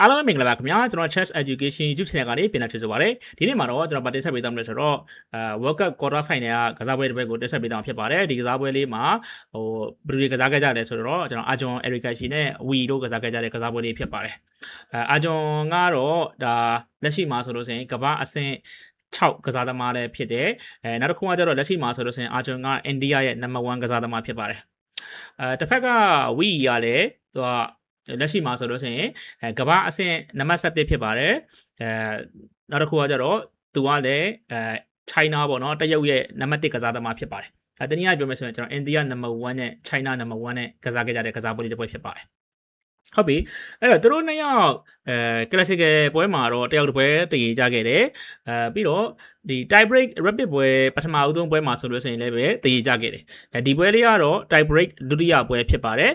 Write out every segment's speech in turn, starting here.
အားလုံးပဲမင်္ဂလာပါခင်ဗျာကျွန်တော် Chess Education YouTube Channel ကနေပြန်လာချင်ဆိုပါတယ်ဒီနေ့မှာတော့ကျွန်တော်ဗတ်တက်ဆက်ပေးသွားမလို့ဆိုတော့အဲ World Cup Quarter Final ကကစားပွဲတစ်ပွဲကိုတက်ဆက်ပေးသွားမှာဖြစ်ပါတယ်ဒီကစားပွဲလေးမှာဟိုဘယ်လိုတွေကစားခဲ့ကြလဲဆိုတော့ကျွန်တော်အာဂျွန် Erika Shi နဲ့ Wii တို့ကစားခဲ့ကြတဲ့ကစားပွဲလေးဖြစ်ပါတယ်အဲအာဂျွန်ကတော့ဒါလက်ရှိမှာဆိုလို့ဆိုရင်ကမ္ဘာအဆင့်6ကစားသမားလည်းဖြစ်တယ်အဲနောက်တစ်ခုကကျတော့လက်ရှိမှာဆိုလို့ဆိုရင်အာဂျွန်ကအိန္ဒိယရဲ့ number 1ကစားသမားဖြစ်ပါတယ်အဲတစ်ဖက်က Wii ရလည်းသူက လက်ရှိမှာဆိုလို့ဆိုရင်အဲကမ္ဘာအဆင့်နံပါတ်7ဖြစ်ပါတယ်အဲနောက်တစ်ခုကကျတော့သူကလည်းအဲ China ပေါ့နော်တရုတ်ရဲ့နံပါတ်1ကစားသမားဖြစ်ပါတယ်အဲတနည်းအားပြောမယ်ဆိုရင်ကျွန်တော် India number 1နဲ့ China number 1နဲ့ကစားခဲ့ကြတဲ့ကစားပွဲလေးတစ်ပွဲဖြစ်ပါတယ်ဟုတ်ပြီအဲ့တော့သူတို့နှစ်ယောက်အဲ classical ပွဲမှာတော့တယောက်တစ်ပွဲတည်ကြခဲ့တယ်အဲပြီးတော့ဒီ tie break rapid ပွဲပထမအဦးဆုံးပွဲမှာဆိုလို့ဆိုရင်လည်းပဲတည်ကြခဲ့တယ်အဲဒီပွဲလေးကတော့ tie break ဒုတိယပွဲဖြစ်ပါတယ်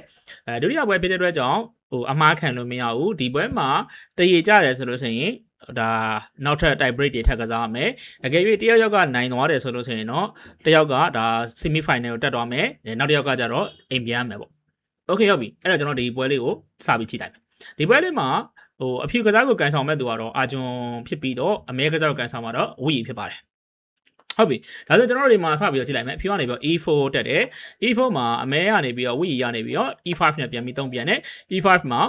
အဲဒုတိယပွဲဖြစ်တဲ့အတွက်ကြောင့် ဟိုအမားခံလို့မရဘူးဒီပွဲမှာတည်ကြတယ်ဆိုလို့ဆိုရင်ဒါနောက်ထပ် tie break တွေထပ်ကစားရမယ်အကယ်၍တယောက်ယောက်ကနိုင်သွားတယ်ဆိုလို့ဆိုရင်တော့တယောက်ကဒါ semi final ကိုတက်သွားမယ်နောက်တစ်ယောက်ကကျတော့အိမ်ပြန်ရမယ်ပေါ့ Okay ဟုတ်ပြီအဲ့တော့ကျွန်တော်ဒီပွဲလေးကိုစပြီးကြည့်လိုက်မယ်ဒီပွဲလေးမှာဟိုအဖြူကစားကိုကန်ဆောင်မဲ့သူကတော့အာဂျွန်ဖြစ်ပြီးတော့အမဲကစားကိုကန်ဆောင်မှာတော့ဝီဖြစ်ပါတယ် ဟုတ်ပြီဒါဆိုကျွန်တော်တို့ဒီမှာစပြီးတော့ကြည့်လိုက်မယ်အဖြူကနေပြီးတော့ E4 တက်တယ် E4 မှာအမဲကနေပြီးတော့ဝီရနေပြီးတော့ E5 နဲ့ပြန်ပြီးသုံးပြန်တယ် E5 မှာ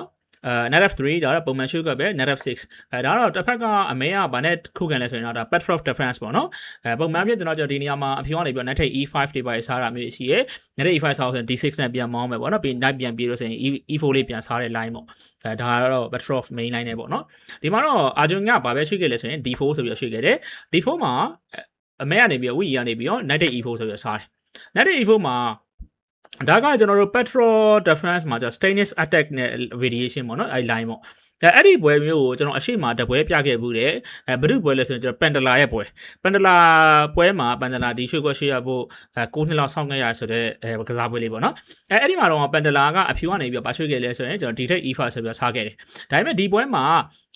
အဲ net f3 ဒါတော့ပုံမှန်ရှုပ်ကပဲ net f6 အဲဒါတော့တစ်ဖက်ကအမဲကဗာနဲ့ခုခံလဲဆိုရင်တော့ဒါ Petrov defense ပေါ့နော်အဲပုံမှန်ပြကျွန်တော်ကျွန်တော်ဒီနေရာမှာအဖြူကနေပြီးတော့ net e5 တွေပါစားတာမျိုးရှိရဲ net e5 စားဆိုရင် d6 နဲ့ပြန်မောင်းမယ်ပေါ့နော်ပြီး night ပြန်ပြီးလို့ဆိုရင် e4 လေးပြန်စားတဲ့ line ပေါ့အဲဒါကတော့ Petrov main line နဲ့ပေါ့နော်ဒီမှာတော့ Arjun ကဗာပဲရွှေ့ခဲ့လဲဆိုရင် d4 ဆိုပြီးတော့ရွှေ့ခဲ့တယ် d4 မှာ အမဲကနေပြီးတော့ wii ကနေပြီးတော့ net e4 ဆိုပြီးတော့စားတယ် net e4 မှာဒါကကျွန်တော်တို့ petrol defense မှာကျ stainless attack နဲ့ variation ပေါ့နော်အဲ့ line ပေါ့ အဲအဲ့ဒီပွဲမျိုးကိုကျွန်တော်အရှိမတပွဲပြခဲ့ဘူးတယ်အဲဘယ်သူပွဲလဲဆိုရင်ကျွန်တော်ပန်တလာရဲ့ပွဲပန်တလာပွဲမှာပန်တလာဒီရွှေခွက်ရွှေရဖို့အဲ9နှစ်လောက်ဆောင်းခဲ့ရဆိုတဲ့အဲကစားပွဲလေးပေါ့နော်အဲအဲ့ဒီမှာတော့ပန်တလာကအဖြူကနေပြီးတော့ဗာရွှေခဲ့လဲဆိုရင်ကျွန်တော်ဒီထက် E5 ဆိုပြီးတော့စားခဲ့တယ်ဒါပေမဲ့ဒီပွဲမှာ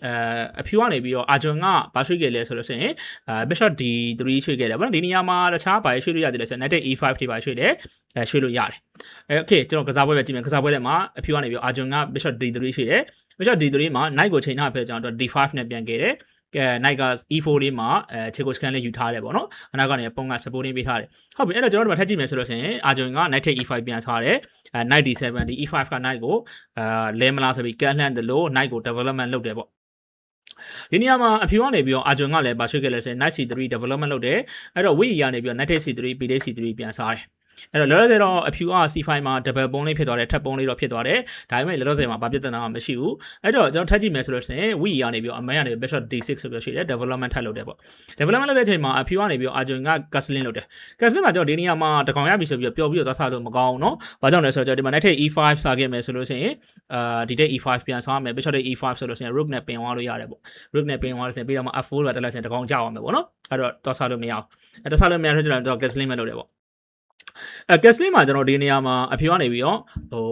အဲအဖြူကနေပြီးတော့အာဂျွန်ကဗာရွှေခဲ့လဲဆိုလို့ဆိုရင်အဲ bishop d3 ရွှေခဲ့တယ်ပေါ့နော်ဒီနေရာမှာတခြားဗာရွှေလို့ရတယ်လဲဆိုရင် knight e5 တွေဗာရွှေတယ်အဲရွှေလို့ရတယ်အဲ okay ကျွန်တော်ကစားပွဲပဲကြည့်မယ်ကစားပွဲထဲမှာအဖြူကနေပြီးတော့အာဂျွန်က bishop d3 ရွှေတယ် bishop d3 မှာ knight ကိုချိန်ထားဖဲကျွန်တော် d5 နဲ့ပြန်ခဲ့တယ်ကဲ knight က e4 လေးမှာအဲခြေကို scan လေးယူထားတယ်ပေါ့နော်အနောက်ကနေပုံက supporting ပေးထားတယ်ဟုတ်ပြီအဲ့တော့ကျွန်တော်တို့ထပ်ကြည့်မယ်ဆိုလို့ရှိရင်အာဂျွန်က knight take e5 ပြန်ထားတယ်အဲ knight d7 ဒီ e5 က knight ကိုအာလဲမလားဆိုပြီးကန်လှမ်းတယ်လို့ knight ကို development လုပ်တယ်ပေါ့ဒီနေရာမှာအဖြူကနေပြီးတော့အာဂျွန်ကလည်းပါရွှေ့ခဲ့လဲဆိုရင် knight c3 development လုပ်တယ်အဲ့တော့ wii ကနေပြီးတော့ knight take c3 b take c3 ပြန်စားတယ် အဲ့တော့လောလောဆယ်တော့အဖြူက C5 မှာ double ပုံးလေးဖြစ်သွားတယ်ထပ်ပုံးလေးတော့ဖြစ်သွားတယ်ဒါပေမဲ့လောလောဆယ်မှာဘာပြဿနာမှမရှိဘူးအဲ့တော့ကျွန်တော်ထပ်ကြည့်မယ်ဆိုလို့ရှိရင် Wii ကနေပြီးတော့အမဲကနေ Bishop D6 ဆိုပြီးရှိတယ် development ထပ်လုပ်တယ်ပေါ့ development လုပ်တဲ့အချိန်မှာအဖြူကနေပြီးတော့ Arjun က Castling လုပ်တယ် Castling မှာကျွန်တော်ဒီနေရာမှာတကောင်ရပြီဆိုပြီးတော့ပျော်ပြီးတော့သွားစားလို့မကောင်းဘူးเนาะဘာကြောင့်လဲဆိုတော့ဒီမှာ Knight E5 စားခဲ့မယ်ဆိုလို့ရှိရင်အာဒီတဲ့ E5 ပြန်စားမယ် Bishop E5 ဆိုလို့ရှိရင် Rook နဲ့ပင်သွားလို့ရတယ်ပေါ့ Rook နဲ့ပင်သွားလို့ရှိရင်ပြီးတော့မှ F4 လာတက်လိုက်ရင်တကောင်ကြောက်အောင်မယ်ပေါ့เนาะအဲ့တော့သွားစားလို့မရအောင်အဲ့တော့စားလို့မရတော့ကျွန်တော် Castling မဲ့လုပ်တယ်ပေါ့ အဲကက်စလင်းမှာကျွန်တော်ဒီနေရာမှာအဖြူကနေပြီးတော့ဟို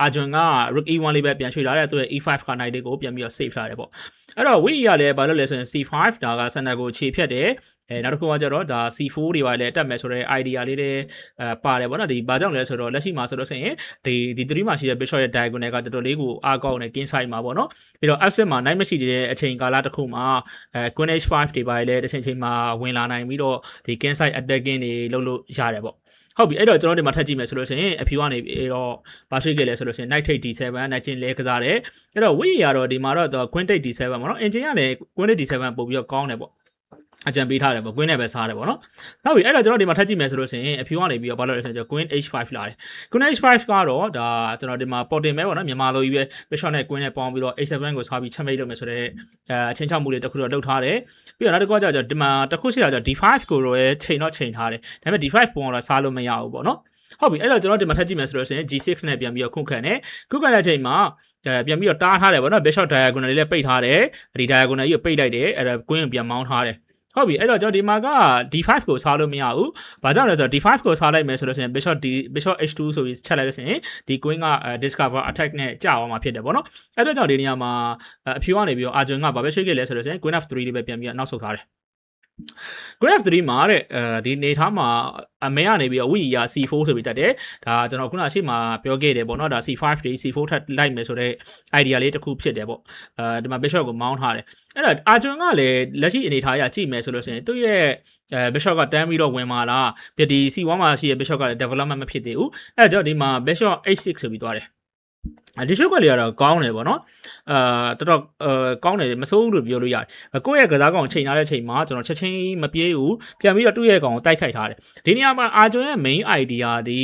အာဂျွန်က rook e1 လေးပဲပြန်ရွှေ့လာတဲ့သူရဲ့ e5 က knight လေးကိုပြန်ပြီးတော့ save ထားတယ်ပေါ့အဲ့တော့ wii ရလည်းဘာလို့လဲဆိုရင် c5 ဒါက center ကိုခြေဖြတ်တယ် အဲနောက်တစ်ခုကကျတော့ဒါ C4 တွေပါလည်းတက်မယ်ဆိုတော့ idea လေးတွေအဲပါတယ်ဗောနော်ဒီဘာကြောင့်လဲဆိုတော့လက်ရှိမှာဆိုတော့ဆိုရင်ဒီဒီ3မှာရှိတဲ့ bishop ရဲ့ diagonal ကတော်တော်လေးကိုအားကောင်းတဲ့ king side မှာဗောနော်ပြီးတော့ f6 မှာ knight မရှိတဲ့အချိန်ကာလတစ်ခုမှာအဲ queen h5 တွေပါလည်းတစ်ချိန်ချိန်မှာဝင်လာနိုင်ပြီးတော့ဒီ king side attacking တွေလုပ်လို့ရတယ်ဗောဟုတ်ပြီအဲ့တော့ကျွန်တော်ဒီမှာထပ်ကြည့်မယ်ဆိုလို့ရှိရင်အဖြူကနေပြီးတော့ဘာရှိခဲ့လဲဆိုလို့ရှိရင် knight take d7 knight ချင်းလဲကစားတယ်အဲ့တော့ win ရတော့ဒီမှာတော့ queen take d7 ပေါ့နော် engine ကလည်း queen take d7 ပို့ပြီးတော့ကောင်းတယ်ပေါ့ အကြံပေးထားတယ်ပေါ့ queen နဲ့ပဲစားတယ်ပေါ့နော်။နောက်ပြီအဲ့တော့ကျွန်တော်ဒီမှာထပ်ကြည့်မယ်ဆိုလို့ရှိရင်အဖြူကနေပြီးတော့ဘာလို့လဲဆိုတော့ queen h5 လာတယ်။ queen h5 ကတော့ဒါကျွန်တော်ဒီမှာ porting ပဲပေါ့နော်မြန်မာလိုကြီးပဲ bishop နဲ့ queen နဲ့ပေါင်းပြီးတော့ h7 ကိုစားပြီးချက်မိတ်လုပ်မယ်ဆိုတော့အဲအချင်းချောက်မှုတွေတခုတော့လုပ်ထားတယ်။ပြီးတော့နောက်တစ်ခုကကျတော့ဒီမှာတစ်ခုရှိတာကျတော့ d5 ကိုတော့ချိန်တော့ချိန်ထားတယ်။ဒါပေမဲ့ d5 ပုံတော့စားလို့မရဘူးပေါ့နော်။ဟုတ်ပြီအဲ့တော့ကျွန်တော်ဒီမှာထပ်ကြည့်မယ်ဆိုလို့ရှိရင် G6 နဲ့ပြန်ပြီးတော့ခုခံတယ်ခုခံတဲ့အချိန်မှာအဲပြန်ပြီးတော့တားထားတယ်ဗောနော် Bishop diagonal လေးလည်းပိတ်ထားတယ်ဒီ diagonal ကြီးကိုပိတ်လိုက်တယ်အဲ့ဒါ queen ကိုပြန်မောင်းထားတယ် ဟုတ်ပြီအဲ့တော့ကျွန်တော်ဒီမှာက d5 ကိုစားလို့မရဘူး။ဘာကြောင့်လဲဆိုတော့ d5 ကိုစားလိုက်မယ်ဆိုလို့ရှိရင် bishop d bishop h2 ဆိုပြီးချက်လိုက်လို့ရှိရင်ဒီ queen က discover attack နဲ့ကြာအောင်မှာဖြစ်တယ်ဗောနော်။အဲ့တော့ကျွန်တော်ဒီနေရာမှာအဖြူကနေပြီးတော့ arjun ကဘာပဲရှိခဲ့လဲဆိုလို့ရှိရင် queen f3 လေးပဲပြန်ပြီးတော့နောက်ဆုတ်ထားတယ် graph 3မှာတဲ့အဲဒီနေထားမှာအမေကနေပြီးတော့ဝီယာ C4 ဆိုပြီးတက်တယ်ဒါကျွန်တော်ခုနအရှိမပြောခဲ့တယ်ပေါ့နော်ဒါ C5 တွေ C4 ထပ်လိုက်မယ်ဆိုတော့ idea လေးတစ်ခုဖြစ်တယ်ပေါ့အဲဒီမှာ bishop ကိုမောင်းထားတယ်အဲ့တော့အာဂျွန်ကလည်းလက်ရှိအနေထားအရကြည့်မယ်ဆိုလို့ရှိရင်သူ့ရဲ့အဲ bishop ကတန်းပြီးတော့ဝင်มาလားပြဒီ C1 မှာရှိရဲ့ bishop ကလည်း development မဖြစ်သေးဘူးအဲ့တော့ဒီမှာ bishop h6 ဆိုပြီးသွားတယ် ဒီရှုပ်ကလေးကတော့ကောင်းတယ်ပေါ့နော်အာတော်တော်အဲကောင်းတယ်မစိုးဘူးလို့ပြောလို့ရတယ်ကိုယ့်ရဲ့ကစားကောင်ချိန်ထားတဲ့ချိန်မှာကျွန်တော်ချက်ချင်းမပြေးဘူးပြန်ပြီးတော့သူ့ရဲ့ကောင်ကိုတိုက်ခိုက်ထားတယ်ဒီနေရာမှာအာဂျွန်ရဲ့ main idea ဒီ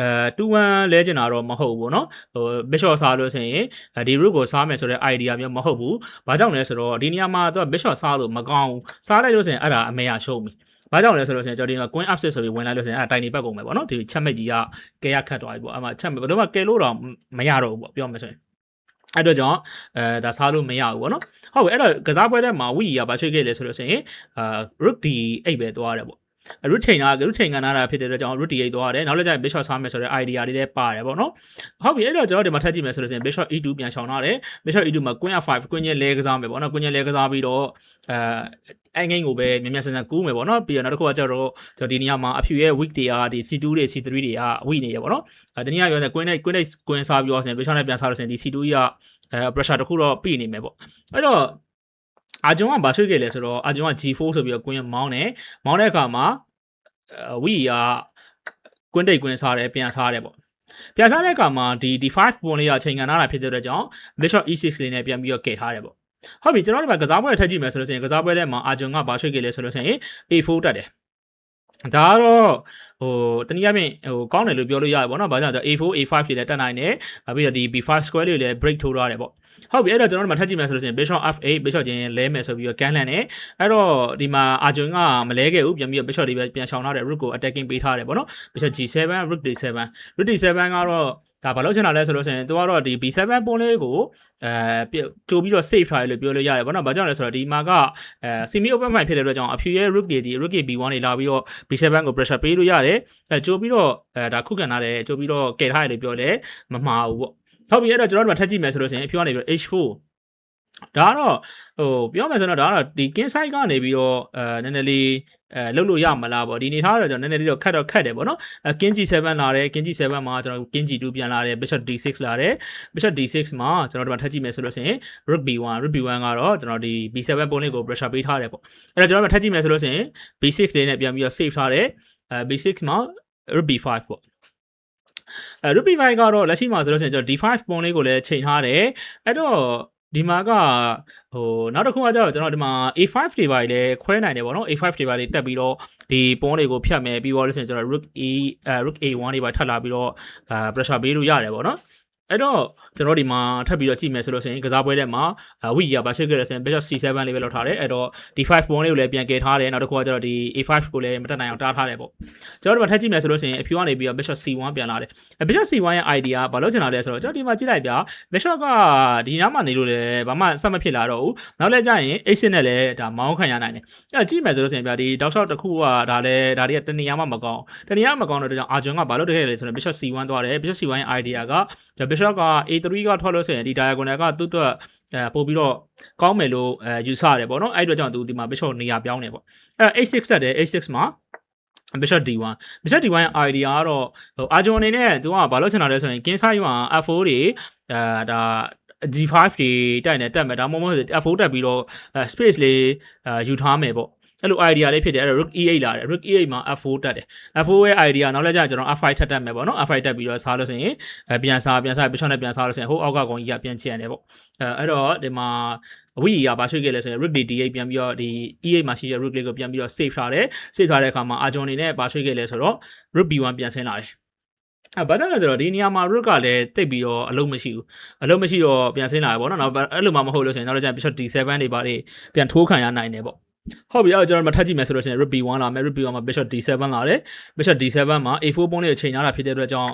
အဲ2-1လဲကျင်တာတော့မဟုတ်ဘူးเนาะဟို bishop စားလို့ဆိုရင်ဒီ rook ကိုစားမယ်ဆိုတဲ့ idea မျိုးမဟုတ်ဘူးဘာကြောင့်လဲဆိုတော့ဒီနေရာမှာသူက bishop စားလို့မကောင်းဘူးစားလိုက်လို့ဆိုရင်အဲ့ဒါအမေရရှုံးပြီ ဘာကြောင့်လဲဆိုလို့ရှိရင်ကျွန်တော်ဒီမှာ queen f6 ဆိုပြီးဝင်လိုက်လို့ဆိုရင်အဲ့ဒါတိုင်နေပတ်ကုန်မယ်ပေါ့နော်ဒီချက်မိတ်ကြီးကကဲရခတ်သွားပြီပေါ့အဲ့မှာချက်ဘယ်တော့မှကဲလို့တော့မရတော့ဘူးပေါ့ပြောမယ်ဆိုရင်အဲ့တော့ကြောင့်အဲဒါစားလို့မရဘူးပေါ့နော်ဟုတ်ပြီအဲ့တော့ကစားပွဲထဲမှာဝီကဘာချွေခဲ့လဲဆိုလို့ရှိရင်အာ rook d8 ပဲသွားတယ်ပေါ့ root chain က root chain ကနားတာဖြစ်တဲ့အတွက်ကြောင့် root d8 သွားရတယ်နောက်လည်းကျရင် bishop စားမယ်ဆိုတဲ့ idea လေးလည်းပါတယ်ပေါ့နော်ဟုတ်ပြီအဲ့တော့ကျွန်တော်ဒီမှာထပ်ကြည့်မယ်ဆိုလို့ရှိရင် bishop e2 ပြန်ရှောင်ထားတယ် bishop e2 မှာ queen f5 queen ရဲ့လဲကစားမယ်ပေါ့နော် queen ရဲ့လဲကစားပြီးတော့အဲအဲ့ငိမ့်ကိုပဲမြန်မြန်ဆန်ဆန်ကူးမယ်ပေါ့နော်ပြီးတော့နောက်တစ်ခုကကျတော့ကျွန်တော်ဒီနေရာမှာအဖြူရဲ့ weak တွေကဒီ C2 တွေ C3 တွေက weak နေရပေါ့နော်အဲဒီနေရာပြောနေ queen နဲ့ queen နဲ့ queen စားပြီးတော့ဆိုရင် bishop နဲ့ပြန်စားလို့ဆိုရင်ဒီ C2 ကြီးကအဲ pressure တစ်ခုတော့ပြနေမယ်ပေါ့အဲ့တော့ အာဂျွန်ကဘာဆွေးခဲ့လဲဆိုတော့အာဂျွန်က G4 ဆိုပြီးတော့ queen မောင်းတယ်မောင်းတဲ့အခါမှာဝီကကွင်းတိတ်ကွင်းစားတယ်ပြန်စားတယ်ပေါ့ပြန်စားတဲ့အခါမှာဒီ D5 ပုံလေးကအချိန်ခံထားတာဖြစ်တဲ့အတွက်ကြောင့် Bishop E6 လေးနဲ့ပြန်ပြီးတော့ကယ်ထားတယ်ပေါ့ဟုတ်ပြီကျွန်တော်ဒီမှာကစားပွဲထက်ကြည့်မယ်ဆိုလို့ရှိရင်ကစားပွဲထဲမှာအာဂျွန်ကဘာရွှေ့ခဲ့လဲဆိုလို့ရှိရင် A4 တက်တယ် ဒါကတော့ဟိုတနည်းအားဖြင့်ဟိုကောင်းတယ်လို့ပြောလို့ရတယ်ပေါ့နော်။ဘာကြောင့်လဲဆိုတော့ A4 A5 တွေလည်းတက်နိုင်တယ်။ပြီးတော့ဒီ B5 square တွေလည်း break ထိုးထားတယ်ပေါ့။ဟုတ်ပြီအဲ့တော့ကျွန်တော်တို့မှာထပ်ကြည့်မယ်ဆိုလို့ရှိရင် bishop f8 bishop ချင်းလဲမယ်ဆိုပြီးတော့ကန်လန်တယ်။အဲ့တော့ဒီမှာအာဂျွန်ကမလဲခဲ့ဘူးပြန်ပြီးတော့ bishop တွေပဲပြန်ရှောင်ထားတယ် rook ကို attacking ပေးထားတယ်ပေါ့နော်။ bishop g7 rook d7 rook d7 ကတော့ ဒါဘာလို့ချင်တာလဲဆိုလို့ရှိရင်သူကတော့ဒီ B7 ပုံးလေးကိုအဲကြိုပြီးတော့ save ထားတယ်လို့ပြောလို့ရတယ်ဗောနော်။ဘာကြောင့်လဲဆိုတော့ဒီမှာကအဲ semi open mind ဖြစ်တဲ့အတွက်ကြောင့်အဖြူရဲ့ rook တွေဒီ rook B1 တွေလာပြီးတော့ B7 ကို pressure ပေးလို့ရတယ်။အဲကြိုပြီးတော့အဲဒါခုခံထားတယ်ကြိုပြီးတော့ကယ်ထားတယ်လို့ပြောတယ်မမှားဘူးပေါ့။ဟုတ်ပြီအဲ့တော့ကျွန်တော်တို့ထပ်ကြည့်မယ်ဆိုလို့ရှိရင်အဖြူကနေပြီးတော့ H4 ဒါကတော့ဟိုပြောမယ်ဆိုတော့ဒါကတော့ဒီ king side ကနေပြီးတော့အဲနည်းနည်းလေးအဲလုတ်လို့ရမလားပေါ့ဒီနေထားတော့ကျွန်တော်နည်းနည်းလေးတော့ခတ်တော့ခတ်တယ်ပေါ့နော်အဲ king g7 လာတယ် king g7 မှာကျွန်တော် king g2 ပြန်လာတယ် bishop d6 လာတယ် bishop d6 မှာကျွန်တော်တို့မှာထပ်ကြည့်မယ်ဆိုလို့ရှိရင် rook b1 rook b1 ကတော့ကျွန်တော်ဒီ b7 ပုံလေးကို pressure ပေးထားတယ်ပေါ့အဲ့တော့ကျွန်တော်တို့ထပ်ကြည့်မယ်ဆိုလို့ရှိရင် b6 လေးနဲ့ပြန်ပြီးတော့ save ထားတယ်အဲ b6 မှာ rook b5 ပေါ့အဲ rook b5 ကတော့လက်ရှိမှာဆိုလို့ရှိရင်ကျွန်တော် d5 ပုံလေးကိုလည်းချိန်ထားတယ်အဲ့တော့ ဒီမှာကဟိုနောက်တစ်ခုကကျတော့ကျွန်တော်ဒီမှာ A5 တွေပါလည်းခွဲနိုင်တယ်ပေါ့နော် A5 တွေပါလေးတက်ပြီးတော့ဒီပွန်းတွေကိုဖြတ်မယ်ပြီးတော့လို့ဆိုရင်ကျွန်တော် rook A rook A1 တွေပါထပ်လာပြီးတော့အာ pressure ပေးလို့ရတယ်ပေါ့နော် အဲ့တော့ကျွန်တော်ဒီမှာထပ်ပြီးတော့ကြည့်မယ်ဆိုလို့ရှိရင်ကစားပွဲထဲမှာဝီကဘာရှိခဲ့ရဆိုရင် bishop c7 လေးပဲလောက်ထားတယ်အဲ့တော့ d5 pawn လေးကိုလည်းပြန်ကယ်ထားတယ်နောက်တစ်ခုကကျတော့ဒီ a5 ကိုလည်းမတက်နိုင်အောင်တားထားတယ်ပေါ့ကျွန်တော်ဒီမှာထပ်ကြည့်မယ်ဆိုလို့ရှိရင်အဖြူကနေပြီးတော့ bishop c1 ပြန်လာတယ် bishop c1 ရဲ့ idea ဘာလို့ချင်တာလဲဆိုတော့ကျွန်တော်ဒီမှာကြည့်လိုက်ပြ bishop ကဒီနားမှာနေလို့လည်းဘာမှဆက်မဖြစ်လာတော့ဘူးနောက်လည်းကျရင် a6 နဲ့လည်းဒါမောင်းခံရနိုင်တယ်အဲ့တော့ကြည့်မယ်ဆိုလို့ရှိရင်ပြဒီတောက်လျှောက်တစ်ခုကဒါလည်းဒါတွေကတနေရာမှမကောင်းတနေရာမကောင်းတော့ကြောင့်အာဂျွန်ကဘာလို့တကယ်လဲဆိုတော့ bishop c1 သွားတယ် bishop c1 ရဲ့ idea က bishop က A3 ကထွက်လို့ဆိုရင်ဒီ diagonal ကသူ့အတွက်အဲပို့ပြီးတော့ကောင်းမယ်လို့အဲယူဆရတယ်ပေါ့နော်အဲ့အတွက်ကြောင့်သူဒီမှာ bishop နေရာပြောင်းနေပေါ့အဲ့ A6 တက်တယ် A6 မှာ bishop d1 bishop d1 ရဲ့ idea ကတော့ဟိုအာဂျွန်အနေနဲ့သူကဘာလို့ချင်တာလဲဆိုရင် king side မှာ f4 တွေအဲဒါ G5 တွေတိုက်နေတက်မယ်ဒါမှမဟုတ် F4 တက်ပြီးတော့ space လေးယူထားမယ်ပေါ့ အဲ့လို idea လေးဖြစ်တယ်အဲ့တော့ rook e8 လာတယ် rook e8 မှာ f4 တက်တယ် f4 ရဲ့ idea နောက်လည်းကြာကျွန်တော် f5 ထပ်တက်မယ်ပေါ့နော် f5 တက်ပြီးတော့စားလို့ဆိုရင်ပြန်စားပြန်စား bishop နဲ့ပြန်စားလို့ဆိုရင်ဟိုအောက်ကကောင်ကြီးကပြန်ချင်တယ်ပေါ့အဲအဲ့တော့ဒီမှာဝီရပါရွှေ့ခဲ့လဲဆိုရင် rook d8 ပြန်ပြီးတော့ဒီ e8 မှာရှိတဲ့ rook လေးကိုပြန်ပြီးတော့ save ထားတယ် save ထားတဲ့အခါမှာအာဂျွန်အနေနဲ့ပါရွှေ့ခဲ့လဲဆိုတော့ rook b1 ပြန်ဆင်းလာတယ်အဲဘာကြောင့်လဲဆိုတော့ဒီနေရာမှာ root ကလည်းတိတ်ပြီးတော့အလုံးမရှိဘူးအလုံးမရှိတော့ပြန်ဆင်းလာရပေါ့နော်နောက်အဲ့လိုမှမဟုတ်လို့ဆိုရင်နောက်ကျရင် bishop d7 တွေပါတွေပြန်ထိုးခံရနိုင်တယ်ပေါ့ ဟုတ်ပြီအဲ့တော့ကျွန်တော်မထပ်ကြည့်မယ်ဆိုလို့ရှိရင် rook b1 လာမယ် rook b1 မှာ bishop d7 လာတယ် bishop d7 မှာ a4 ပုံးလေးကိုချိန်ထားတာဖြစ်တဲ့အတွက်ကြောင့်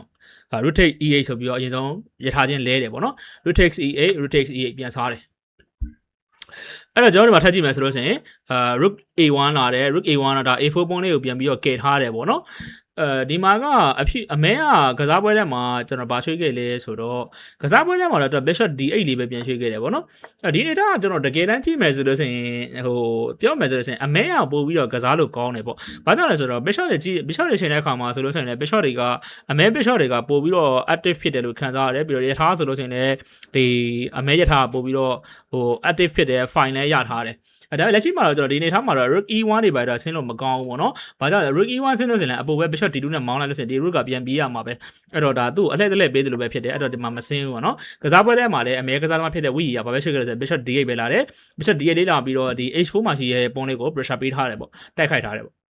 root take e8 ဆိုပြီးတော့အရင်ဆုံးရထားချင်းလဲတယ်ပေါ့နော် root takes e8 root takes e8 ပြန်စားတယ်အဲ့တော့ကျွန်တော်ဒီမှာထပ်ကြည့်မယ်ဆိုလို့ရှိရင်အာ rook a1 လာတယ် rook a1 ကဒါ a4 ပုံးလေးကိုပြန်ပြီးတော့ကယ်ထားတယ်ပေါ့နော် အဲဒီမှာကအဖြစ်အမဲကကစားပွဲထဲမှာကျွန်တော်ဗာရွှေ့ခဲ့လဲဆိုတော့ကစားပွဲထဲမှာတော့ bishop d8 လေးပဲပြန်ရွှေ့ခဲ့တယ်ဗောနော်အဲဒီနေတာကကျွန်တော်တကယ်တမ်းကြည့်မယ်ဆိုလို့ရှိရင်ဟိုပြောမယ်ဆိုလို့ရှိရင်အမဲကပို့ပြီးတော့ကစားလို့ကောင်းတယ်ဗောဘာကြောင့်လဲဆိုတော့ bishop တွေကြည့် bishop တွေချိန်တဲ့အခါမှာဆိုလို့ရှိရင်လည်း bishop တွေကအမဲ bishop တွေကပို့ပြီးတော့ active ဖြစ်တယ်လို့ခံစားရတယ်ပြီးတော့ရထားဆိုလို့ရှိရင်လည်းဒီအမဲရထားကပို့ပြီးတော့ဟို active ဖြစ်တယ် fine လည်းရထားတယ် အဲဒါပေမဲ့လက်ရှိမှာတော့ကျွန်တော်ဒီနေထားမှာတော့ rook e1 တွေပါတော့ဆင်းလို့မကောင်းဘူးပေါ့နော်။ဘာကြောင့်လဲ rook e1 ဆင်းလို့ဆိုရင်လည်းအပေါ်ပဲ bishop d2 နဲ့မောင်းလိုက်လို့ဆိုရင်ဒီ rook ကပြန်ပြေးရမှာပဲ။အဲ့တော့ဒါသူ့အလှည့်တလှည့်ပေးတယ်လို့ပဲဖြစ်တယ်။အဲ့တော့ဒီမှာမဆင်းဘူးပေါ့နော်။ကစားပွဲထဲမှာလည်းအမဲကစားသမားဖြစ်တဲ့ဝီကဘာပဲရှိခဲ့လဲဆိုရင် bishop d8 ပဲလာတယ်။ bishop d8 လေးလာပြီးတော့ဒီ h4 မှာရှိရဲ့ပုံလေးကို pressure ပေးထားတယ်ပေါ့။တိုက်ခိုက်ထားတယ်ပေါ့။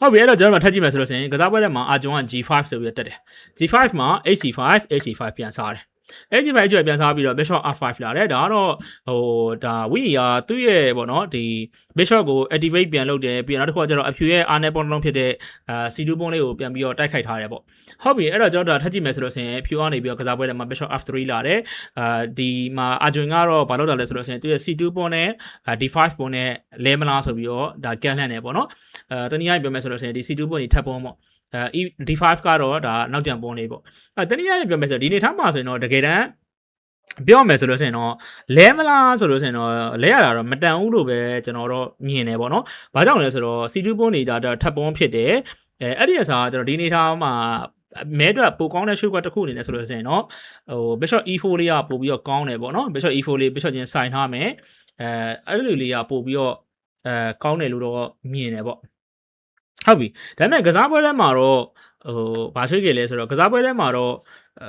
ဟုတ်ပြီအဲ့တော့ကျွန်တော်တို့ထပ်ကြည့်မယ်ဆိုလို့ရှိရင်ကစားပွဲထဲမှာအာဂျွန်က G5 ဆိုပြီးတက်တယ် G5 မှာ HC5 HC5 ပြန်စားတယ် အဲ့ဒီဘက်ကျွဲပြန်စားပြီးတော့ Bishop R5 လာတယ်ဒါကတော့ဟိုဒါဝီယာသူ့ရဲ့ပေါ့နော်ဒီ Bishop ကို activate ပြန်လုပ်တယ်ပြီးတော့နောက်တစ်ခုကကျတော့အဖြူရဲ့ R နဲ့ပုံလုံးဖြစ်တဲ့အာ C2 ပုံလေးကိုပြန်ပြီးတော့တိုက်ခိုက်ထားတယ်ပေါ့ဟုတ်ပြီအဲ့တော့ကျွန်တော်ဒါထပ်ကြည့်မယ်ဆိုလို့ရှိရင်ဖြူကနေပြီးတော့ကစားပွဲထဲမှာ Bishop F3 လာတယ်အာဒီမှာအာဂျွန်ကတော့ဘာလုပ်တာလဲဆိုလို့ရှိရင်သူရဲ့ C2 ပုံနဲ့ D5 ပုံနဲ့လဲမလားဆိုပြီးတော့ဒါကန်လှန်တယ်ပေါ့နော်အဲတနည်းအားဖြင့်ပြောမယ်ဆိုလို့ရှိရင်ဒီ C2 ပုံကြီးထပ်ပုံပေါ့ အဲ D5 ကတော့ဒါနောက်ကျန်ပုံလေးပေါ့အဲတနည်းအားဖြင့်ပြောမယ်ဆိုဒီနေထားမှာဆိုရင်တော့တကယ်တမ်းပြောရမယ်ဆိုလို့ရှိရင်တော့လဲမလားဆိုလို့ရှိရင်တော့လဲရတာတော့မတန်ဘူးလို့ပဲကျွန်တော်တော့မြင်တယ်ပေါ့နော်။ဘာကြောင့်လဲဆိုတော့ C2 ပုံနေတာတော့ထပ်ပုံဖြစ်တယ်။အဲအဲ့ဒီအစားကျွန်တော်ဒီနေထားမှာမဲအတွက်ပိုကောင်းတဲ့ရွှေကွက်တစ်ခုအနေနဲ့ဆိုလို့ရှိရင်တော့ဟို Bishop E4 လေးကပို့ပြီးတော့ကောင်းတယ်ပေါ့နော် Bishop E4 လေး Bishop ချင်းဆိုင်ထားမယ်အဲအဲ့လိုလေးကပို့ပြီးတော့အဲကောင်းတယ်လို့တော့မြင်တယ်ပေါ့ ဟုတ်ပြီဒါပေမဲ့ကစားပွဲထဲမှာတော့ဟိုဘာရွှေ့ကြလဲဆိုတော့ကစားပွဲထဲမှာတော့အဲ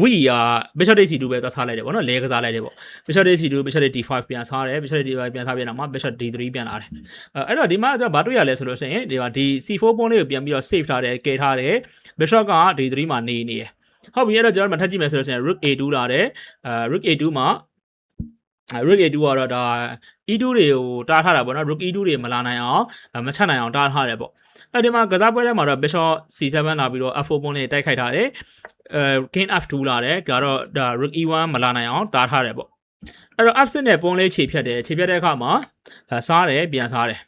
ဝီယာ Bishop D2 ပဲသွားစားလိုက်တယ်ပေါ့နော်လဲကစားလိုက်တယ်ပေါ့ Bishop D2 Bishop D5 ပြန်စားတယ် Bishop D5 ပြန်စားပြန်တော့မှ Bishop D3 ပြန်လာတယ်အဲအဲ့တော့ဒီမှာကျတော့ဘာတွေ့ရလဲဆိုလို့ရှိရင်ဒီမှာဒီ C4 ပုံးလေးကိုပြန်ပြီးတော့ save ထားတယ်ကဲထားတယ် Bishop က D3 မှာနေနေတယ်ဟုတ်ပြီအဲ့တော့ကျွန်တော်မထပ်ကြည့်မယ်ဆိုလို့ရှိရင် Rook A2 လာတယ်အဲ Rook A2 မှာ အဲ Rook A2 ကတော့ဒါ E2 တွေကိုတားထားတာပေါ့နော် Rook E2 တွေမလာနိုင်အောင်မချနိုင်အောင်တားထားတယ်ပေါ့အဲဒီမှာကစားပွဲထဲမှာတော့ Bishop C7 လာပြီးတော့ F4 ပုံးလေးတိုက်ခိုက်ထားတယ်အဲ King F2 လာတယ်ဒါတော့ဒါ Rook E1 မလာနိုင်အောင်တားထားတယ်ပေါ့အဲ့တော့ F6 နဲ့ပုံးလေးခြေဖြတ်တယ်ခြေဖြတ်တဲ့အခါမှာစားတယ်ပြန်စားတယ်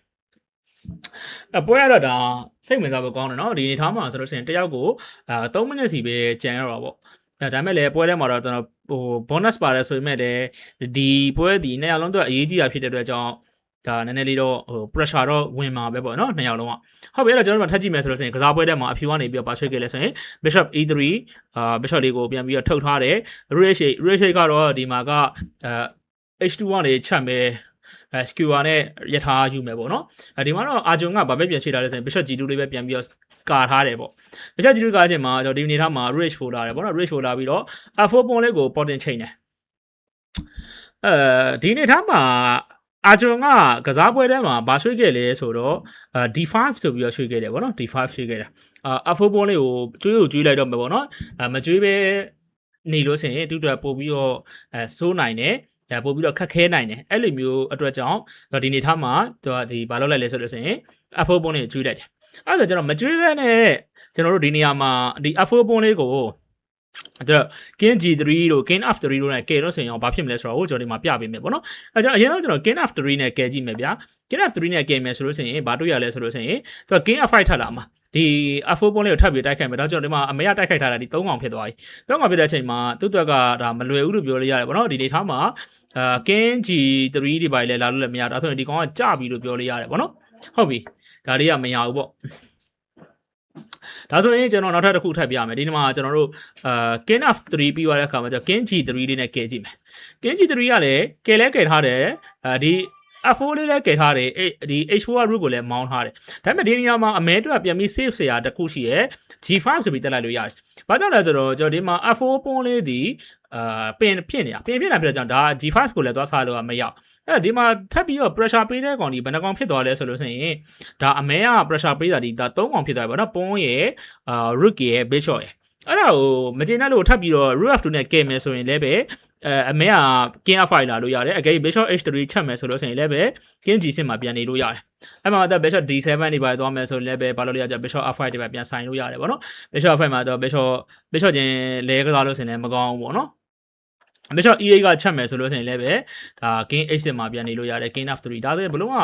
အပွဲကတော့ဒါစိတ်ဝင်စားဖို့ကောင်းတယ်เนาะဒီနေထားမှာဆိုလို့ရှိရင်တယောက်ကိုအာ3မိနစ်စီပဲကြံရတော့ပေါ့ အဲဒါမဲ့လည်းပွဲထဲမှာတော့ကျွန်တော်ဟို bonus ပါတယ်ဆိုပေမဲ့လည်းဒီပွဲဒီနှစ်ယောက်လုံးတော့အရေးကြီးတာဖြစ်တဲ့အတွက်ကြောင့်ဒါနည်းနည်းလေးတော့ဟို pressure တော့ဝင်မှာပဲပေါ့နော်နှစ်ယောက်လုံးကဟုတ်ပြီအဲ့တော့ကျွန်တော်တို့ထပ်ကြည့်မယ်ဆိုလို့ရှိရင်ကစားပွဲထဲမှာအဖြူကနေပြီးတော့ပါဆွဲခဲ့လဲဆိုရင် bishop e3 အာ bishop လေးကိုပြန်ပြီးတော့ထုတ်ထားတယ် race race ကတော့ဒီမှာကအဲ h2 ကနေချက်မယ်အဲ skewer နဲ့ရထားယူမယ်ပေါ့နော်အဲဒီမှာတော့အာဂျွန်ကဘာပဲပြန်ချိတာလဲဆိုရင် bishop g2 လေးပဲပြန်ပြီးတော့ ကာထားတယ်ပေါ့ bishop g2 ကားခြင်းမှာကျွန်တော်ဒီနေထားမှာ rich ဖိုလာတယ်ပေါ့နော် rich ဖိုလာပြီးတော့ f4 ပုံလေးကို porting ချိန်တယ်အဲဒီနေထားမှာအာဂျွန်ကကစားပွဲထဲမှာဗာရွှေ့ခဲ့လေဆိုတော့အာ D5 ဆိုပြီးတော့ရွှေ့ခဲ့တယ်ပေါ့နော် D5 ရွှေ့ခဲ့တာအာ F4 ပုံလေးကိုကျွေးကိုကျွေးလိုက်တော့မယ်ပေါ့နော်အာမကျွေးပဲနေလို့ဆိုရင်တူတူပို့ပြီးတော့အဲစိုးနိုင်တယ်ဒါပို့ပြီးတော့ခက်ခဲနိုင်တယ်အဲ့လိုမျိုးအတွက်ကြောင့်ဒီနေထားမှာသူကဒီဘာလုပ်လိုက်လဲဆိုလို့ဆိုရင် F4 ပုံလေးကိုကျွေးလိုက်တယ် အဲ့ဒါကျွန်တော်မကျွေးဘဲနဲ့ကျွန်တော်တို့ဒီနေရာမှာဒီ F4 ပုံလေးကိုအဲ့တော့ kin g3 တို့ kin f3 တို့နဲ့ k တော့ဆိုရင်ဘာဖြစ်မလဲဆိုတော့ကျွန်တော်ဒီမှာပြပေးမယ်ပေါ့နော်အဲကြောင့်အရင်ဆုံးကျွန်တော် kin f3 နဲ့ k ကြည့်မယ်ဗျာ kin f3 နဲ့ k မယ်ဆိုလို့ဆိုရင်ဘာတွေ့ရလဲဆိုလို့ဆိုရင်သူက kin f5 ထပ်လာမှာဒီ f4 ပုံးလေးကိုထပ်ပြီးတိုက်ခိုက်မယ်ဒါကြောင့်ဒီမှာအမေရတိုက်ခိုက်ထားတာဒီ3កောင်ဖြစ်သွားပြီ3កောင်ဖြစ်တဲ့အချိန်မှာသူ့အတွက်ကဒါမလွယ်ဘူးလို့ပြောလို့ရတယ်ပေါ့နော်ဒီနေထားမှာအာ kin g3 ဒီပိုင်းလဲလာလို့လည်းမရဒါဆိုရင်ဒီကောင်ကကြပြီလို့ပြောလို့ရတယ်ပေါ့နော်ဟုတ်ပြီ ဒါလေးကမရဘူးပေါ့ဒါဆိုရင်ကျွန်တော်နောက်ထပ်တစ်ခုထပ်ပြရမယ်ဒီနေ့မှာကျွန်တော်တို့အာ kin of 3ပြီးသွားတဲ့အခါမှာကျတော့ kin g3 လေးနဲ့ကဲကြည့်မယ် kin g3 ကလည်းကဲလဲကဲထားတယ်အာဒီ F4 လေးလည်းကဲထားတယ်အဲ့ဒီ H4 root ကိုလည်းမောင်းထားတယ်ဒါပေမဲ့ဒီနေရာမှာအမဲအတွက်ပြန်ပြီး save ဆရာတစ်ခုရှိရယ် G5 ဆိုပြီးတက်လိုက်လို့ရတယ် ဘာကြောင့်လဲဆိုတော့ကျွန်တော်ဒီမှာ F4 ပုံးလေးဒီအာပင်ဖြစ်နေတာပင်ဖြစ်နေတာပြတော့ကြောင့်ဒါ G5 ကိုလည်းသွားစားလို့မရအောင်အဲ့ဒီမှာထပ်ပြီးတော့ pressure ပေးတဲ့ကောင်ဒီဘယ်နှကောင်ဖြစ်သွားလဲဆိုလို့ဆိုရင်ဒါအမဲက pressure ပေးတာဒီဒါ၃ကောင်ဖြစ်သွားပြီပေါ့နော်ပုံးရဲ့အာ root ရဲ့ bishop ရဲ့ အဲ့ဒါကိုမကျေနပ်လို့ထပ်ပြီးတော့ root f2 နဲ့ကဲမယ်ဆိုရင်လည်းပဲအဲအမဲက king f5 လာလို့ရတယ်အကယ် bishop h3 ချက်မယ်ဆိုလို့ဆိုရင်လည်းပဲ king g6 မှာပြန်နေလို့ရတယ်အဲ့မှာတော့ bishop d7 တွေပါသွားမယ်ဆိုရင်လည်းပဲဘာလို့လဲကြ bishop f5 တွေပါပြန်ဆိုင်လို့ရတယ်ပေါ့နော် bishop f5 မှာတော့ bishop bishop ချင်းလဲကစားလို့ဆိုရင်လည်းမကောင်းဘူးပေါ့နော် bishop e8 ကချက်မယ်ဆိုလို့ဆိုရင်လည်းပဲဒါ king h6 မှာပြန်နေလို့ရတယ် king f3 ဒါဆိုရင်ဘလုံးက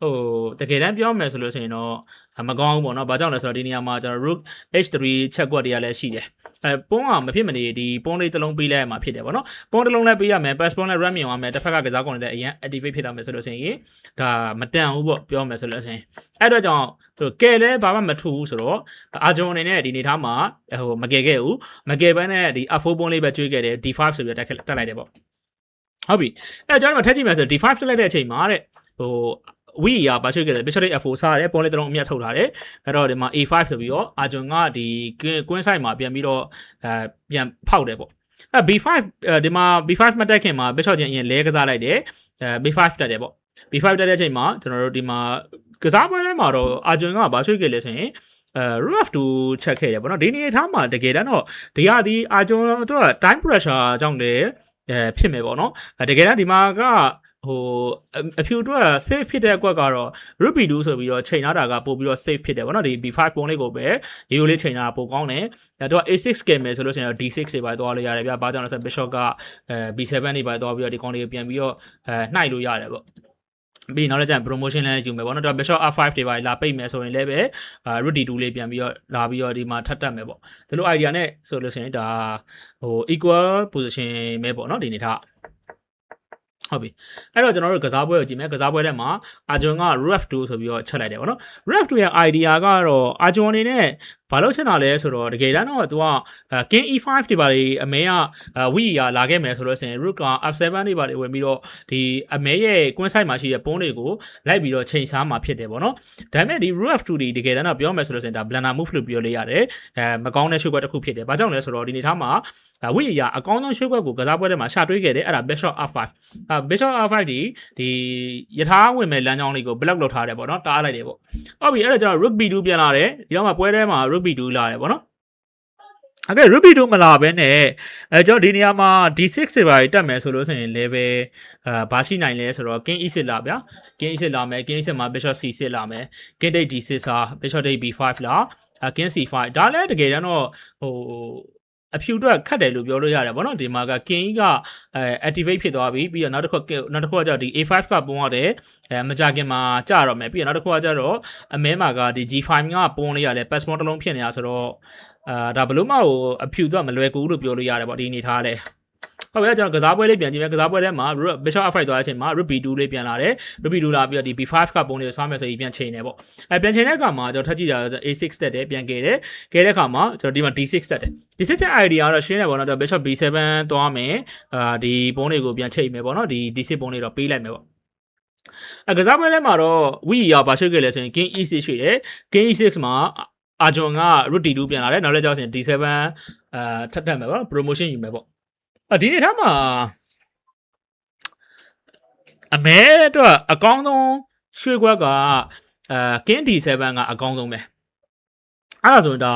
ဟိုတကယ်တမ်းပြောမယ်ဆိုလို့ဆိုရင်တော့ မကောင်းဘူးပေါ့နော်ဘာကြောင့်လဲဆိုတော့ဒီနေရာမှာကျွန်တော် rook h3 ချက်ကွက်တွေကလည်းရှိတယ်အဲပွန်းကမဖြစ်မနေဒီပွန်းလေးတစ်လုံးပေးလိုက်ရမှာဖြစ်တယ်ပေါ့နော်ပွန်းတစ်လုံးလည်းပေးရမယ် pass ပွန်းလည်း run မြင်ရမယ်တစ်ဖက်ကကစားကုန်နေတဲ့အရင် activate ဖြစ်တာမယ်ဆိုလို့ရှိရင်ဒါမတန်ဘူးပေါ့ပြောမယ်ဆိုလို့ရှိရင်အဲ့တော့ကြောင့်သူကဲလဲဘာမှမထူဘူးဆိုတော့အာဂျွန်အနေနဲ့ဒီနေသားမှာဟိုမကယ်ခဲ့ဘူးမကယ်ဘဲနဲ့ဒီ f4 ပွန်းလေးပဲကျွေးခဲ့တယ် d5 ဆိုပြီးတက်ခက်တက်လိုက်တယ်ပေါ့ဟုတ်ပြီအဲ့ကျွန်တော်တို့ထက်ကြည့်မယ်ဆို d5 တက်လိုက်တဲ့အချိန်မှာတဲ့ဟို ဝီရပါချွေခဲ့တယ် bishop f4 စားတယ်ပေါ်လေးတစ်လုံးအမြတ်ထုတ်ထားတယ်အဲ့တော့ဒီမှာ a5 ဆိုပြီးတော့အာဂျွန်ကဒီကွင်းဆိုင်မှာပြန်ပြီးတော့အဲပြန်ဖောက်တယ်ပေါ့အဲ b5 ဒီမှာ b5 မတက်ခင်မှာ bishop ချင်းအရင်လဲကစားလိုက်တယ်အဲ b5 တက်တယ်ပေါ့ b5 တက်တဲ့အချိန်မှာကျွန်တော်တို့ဒီမှာကစားပွဲထဲမှာတော့အာဂျွန်ကဘာချွေခဲ့လဲဆိုရင်အဲ rough to ချက်ခဲ့တယ်ပေါ့နော်ဒီနေထားမှာတကယ်တမ်းတော့ဒီဟာဒီအာဂျွန်တို့က time pressure ကြောင့်လည်းအဲဖြစ်မယ်ပေါ့နော်တကယ်တမ်းဒီမှာက ဟိုအဖြူတို့က safe ဖြစ်တဲ့အကွက်ကတော့ ruby 2ဆိုပြီးတော့ချိန်ထားတာကပို့ပြီးတော့ safe ဖြစ်တယ်ဗောနော်ဒီ b5 ပုံလေးကိုပဲရိုးရိုးလေးချိန်ထားတာပိုကောင်းတယ်အဲတော့ a6 game မယ်ဆိုလို့ရှိရင်တော့ d6 တွေပါသွားလို့ရတယ်ဗျာဘာကြောင့်လဲဆိုတော့ bishop ကအဲ b7 တွေပါသွားပြီးတော့ဒီကောင်လေးကိုပြန်ပြီးတော့အဲနှိုက်လို့ရတယ်ဗောပြီးနောက်လည်းကျရင် promotion လည်းယူမယ်ပေါ့နော်တော့ bishop r5 တွေပါလာပိတ်မယ်ဆိုရင်လည်းပဲအာ root d2 လေးပြန်ပြီးတော့လာပြီးတော့ဒီမှာထပ်တက်မယ်ပေါ့ဒီလို idea နဲ့ဆိုလို့ရှိရင်ဒါဟို equal position ပဲပေါ့နော်ဒီနေထား ဟုတ်ပြီအဲ့တော့ကျွန်တော်တို့ကစားပွဲကိုကြည့်မယ်ကစားပွဲထဲမှာအာဂျွန်က ref 2ဆိုပြီးတော့ချက်လိုက်တယ်ဗောနော် ref 2ရဲ့ idea ကတော့အာဂျွန်အနေနဲ့ ဘာလို့ချက်တာလဲဆိုတော့တကယ်တမ်းတော့ तू က king e5 တွေပါလေအမဲကဝီရလာခဲ့မယ်ဆိုတော့ဆိုရင် rook က f7 တွေပါလေဝင်ပြီးတော့ဒီအမဲရဲ့ကွင်းဆိုင်မှာရှိတဲ့ပုံးတွေကိုလိုက်ပြီးတော့ချိန်စားမှာဖြစ်တယ်ဗောနော်ဒါပေမဲ့ဒီ rook f2 တွေတကယ်တမ်းတော့ပြောမယ်ဆိုလို့ဆိုရင်ဒါ blender move လို့ပြောလို့ရတယ်အဲမကောင်းတဲ့ရှုပ်ဘက်တစ်ခုဖြစ်တယ်ဘာကြောင့်လဲဆိုတော့ဒီနေထားမှာဝီရအကောင်းဆုံးရှုပ်ဘက်ကိုကစားပွဲထဲမှာရှာတွေးခဲ့တယ်အဲ့ဒါ bishop f5 အဲ bishop f5 ဒီဒီယထာဝင်မဲ့လမ်းကြောင်းလေးကို block လုပ်ထားတယ်ဗောနော်တားလိုက်တယ်ဗောဟုတ်ပြီအဲ့တော့ကျွန်တော် rook b2 ပြန်လာတယ်ဒီတော့မှပွဲထဲမှာ rook b2 လာတယ်ဗောနော်အဲ့ကဲ ruby တို့မလာဘဲနဲ့အဲကျွန်တော်ဒီနေရာမှာ d6 တွေပါတက်မယ်ဆိုလို့ဆိုရင် level အာဘာရှိနိုင်လဲဆိုတော့ king e6 လာဗျာ king e6 လာမယ် king e6 မှာ bishop c6 လာမယ် king take d6 စာ bishop take b5 လာအ king c5 ဒါလည်းတကယ်တမ်းတော့ဟို အဖြူအတွက်ခတ်တယ်လို့ပြောလို့ရတယ်ဗောနော်ဒီမှာက king ကအဲ activate ဖြစ်သွားပြီပြီးတော့နောက်တစ်ခုနောက်တစ်ခုကကျတော့ဒီ a5 ကပုံရတယ်အဲမကြခင်မှာကြာတော့မယ်ပြီးတော့နောက်တစ်ခုကကျတော့အမဲမှာကဒီ g5 ကပုံလေးရတယ် passport တစ်လုံးဖြစ်နေတာဆိုတော့အာဒါဘလို့မဟိုအဖြူတော့မလွယ်ကူလို့ပြောလို့ရတယ်ဗောဒီအနေထားလဲ ဟုတ်ပြီကျွန်တော်ကစားပွဲလေးပြန်ကြည့်မယ်ကစားပွဲထဲမှာ bishop f5 သွားတဲ့အချိန်မှာ rook b2 လေးပြန်လာတယ် rook b2 လာပြီးတော့ဒီ b5 ကပုံလေးကိုစားမယ်ဆိုရင်ပြန်ချိန်တယ်ပေါ့အဲပြန်ချိန်တဲ့အခါမှာကျွန်တော်ထပ်ကြည့်တာ a6 တက်တယ်ပြန်ကယ်တယ်ကယ်တဲ့အခါမှာကျွန်တော်ဒီမှာ d6 တက်တယ် d6 ရဲ့ idea ကတော့ရှင်းတယ်ပေါ့နော်ကျွန်တော် bishop b7 သွားမယ်အာဒီပုံလေးကိုပြန်ချိန်မယ်ပေါ့နော်ဒီ d6 ပုံလေးတော့ပေးလိုက်မယ်ပေါ့အကစားပွဲထဲမှာတော့ဝီရပါရွှေ့ခဲ့လဲဆိုရင် king e6 ရွှေ့တယ် king e6 မှာအာဂျွန်က root d2 ပြန်လာတယ်နောက်လည်းကြောက်စင် d7 အာထပ်တက်မယ်ပေါ့ promotion ယူမယ်ပေါ့ အဒီနေ့ထားမှာအမဲအတွက်အကောင်းဆုံးရွှေခွက်ကအဲ king d7 ကအကောင်းဆုံးပဲအဲ့ဒါဆိုရင်ဒါ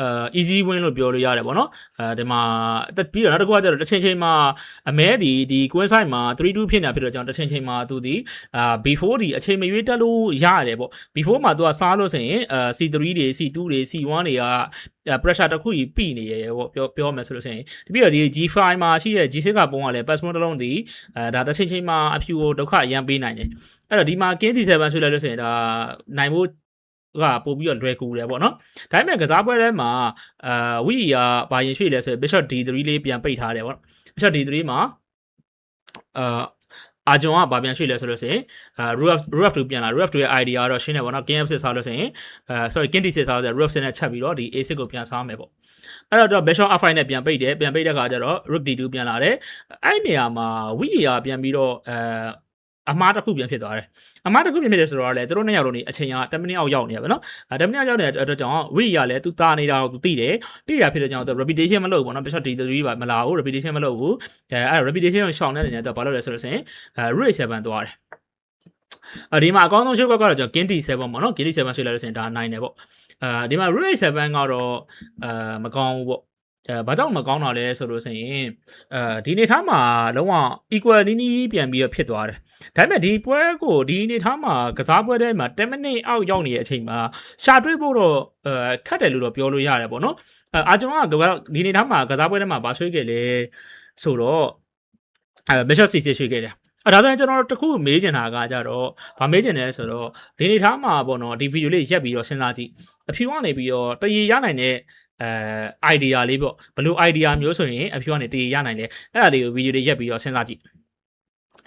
အဲ easy win လို့ပြောလို့ရတယ်ပေါ့နော်အဲဒီမှာပြီးတော့နောက်တစ်ခုကကျတော့တစ်ချိန်ချိန်မှာအမဲဒီဒီ queen side မှာ3-2ဖြစ်နေတာဖြစ်တော့ကျွန်တော်တစ်ချိန်ချိန်မှာသူဒီအာ b4 ဒီအချိန်မရွေးတက်လို့ရတယ်ပေါ့ b4 မှာသူကစားလို့ဆိုရင်အဲ c3 တွေ c2 တွေ c1 တွေက pressure တစ်ခုကြီးပြိနေရပေါ့ပြောပြောမယ်ဆိုလို့ဆိုရင်ဒီပြီးတော့ဒီ G5 မှာရှိတဲ့ G6 ကပုံကလည်း passport တစ်လုံးဒီအဲဒါတစ်ချိန်ချိန်မှာအဖြူကိုဒုက္ခအရန်ပေးနိုင်တယ်အဲ့တော့ဒီမှာ King D7 ဆွဲလိုက်လို့ဆိုရင်ဒါနိုင်ဖို့ ကပို့ပြီးတော့လွယ်ကူတယ်ပေါ့နော်။ဒါပေမဲ့ကစားပွဲထဲမှာအာဝီကဘာရင်ရွှေ့လဲဆိုရင် Bishop D3 လေးပြန်ပိတ်ထားတယ်ပေါ့နော်။ Bishop D3 မှာအာအာဂျွန်ကဘာပြန်ရွှေ့လဲဆိုလို့ဆိုရင်အာ roof roof 2ပြန်လာ roof 2ရဲ့ idea ကတော့ရှင်းတယ်ပေါ့နော် game 6စားလို့ဆိုရင်အာ sorry king d6 စားလို့ဆိုရင် roof 6နဲ့ချက်ပြီးတော့ဒီ a6 ကိုပြန်စားမယ်ပေါ့အဲ့တော့ bishop f5 နဲ့ပြန်ပိတ်တယ်ပြန်ပိတ်တဲ့ခါကျတော့ rook d2 ပြန်လာတယ်အဲ့နေရာမှာဝီယာပြန်ပြီးတော့အဲ အမားတစ်ခုပြန်ဖြစ်သွားတယ်အမားတစ်ခုပြန်ဖြစ်တယ်ဆိုတော့လေသူတို့နှစ်ယောက်လုံးနေအချိန်က10မိနစ်အောက်ရောက်နေရပါတော့အဲ10မိနစ်အောက်ရောက်နေတဲ့အတွက်ကြောင့်ဝီယာလည်းသူတာနေတာကိုသူသိတယ်သိရဖြစ်တဲ့ကြောင့်သူ reputation မလုပ်ဘူးပေါ့နော် bishop d3 ပါမလာဘူး reputation မလုပ်ဘူးအဲအဲ့ reputation ကိုရှောင်နေတဲ့နေရာတော့ဘာလို့လဲဆိုလို့ဆိုရင်အဲ rook 7သွားတယ်အဲဒီမှာအကောင်းဆုံးရှုပ်ကတော့ကျွန်တော် king d7 ပေါ့နော် king d7 ဆွဲလိုက်လို့ဆိုရင်ဒါ9တယ်ပေါ့အဲဒီမှာ rook 7ကတော့အဲမကောင်းဘူးပေါ့ အဲဘာကြောင့်မကောင်းတာလဲဆိုလို့ဆိုရင်အဲဒီနေထားမှာလုံးဝ equal နီးနီးပြန်ပြီးတော့ဖြစ်သွားတယ်ဒါပေမဲ့ဒီပွဲကိုဒီနေထားမှာကစားပွဲထဲမှာ10မိနစ်အောက်ရောက်နေတဲ့အချိန်မှာရှာတွေးဖို့တော့အဲခက်တယ်လို့တော့ပြောလို့ရတယ်ပေါ့နော်အဲအာဂျွန်ကဒီနေထားမှာကစားပွဲထဲမှာဗာဆွေးခဲ့လေဆိုတော့အဲ Bishop C6 ရွှေ့ခဲ့တယ်အဲ့ဒါဆိုရင်ကျွန်တော်တို့တစ်ခုမေးချင်တာကကြတော့ဗာမေးချင်တယ်ဆိုတော့ဒီနေသားမှာပေါ့နော်ဒီဗီဒီယိုလေးရက်ပြီးတော့စဉ်းစားကြည့်အဖြူကနေပြီးတော့တရေရနိုင်တဲ့ အဲ idea လေးပေါ့ဘယ်လို idea မျိုးဆိုရင်အဖြူကနေတရေရနိုင်လဲအဲ့ဒါလေးကိုဗီဒီယိုလေးရက်ပြီးတော့စဉ်းစားကြည့်